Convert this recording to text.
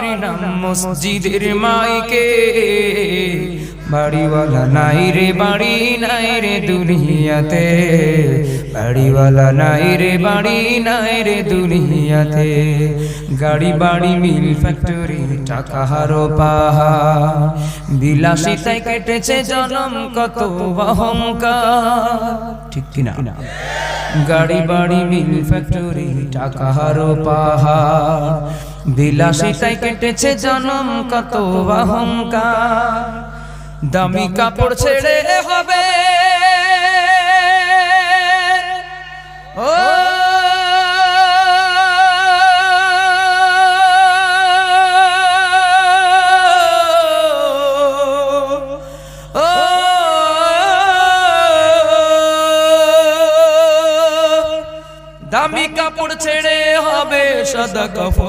বাড়ি নাম মসজিদের মাইকে। বাড়িওয়ালা নাই রে, বাড়ি নাই রে দুনিয়াতে। বাড়িওয়ালা নাই রে, বাড়ি নাই রে দুনিয়াতে। গাড়ি, বাড়ি, মিল, ফ্যাক্টরি, টাকা, হারো পাহা বিলাসিতায় কেটেছে জনম, কত অহংকার। ঠিক কিনা? গাড়ি, বাড়ি, মিল, ফ্যাক্টরি, টাকা, হারো পাহাড়। বিলাসিতায় কেটেছে জনম কত অহংকার। দামি কাপড় ছেড়ে হবে। ও! ও! দামি কাপড় ছেড়ে হবে সাদা কাপড়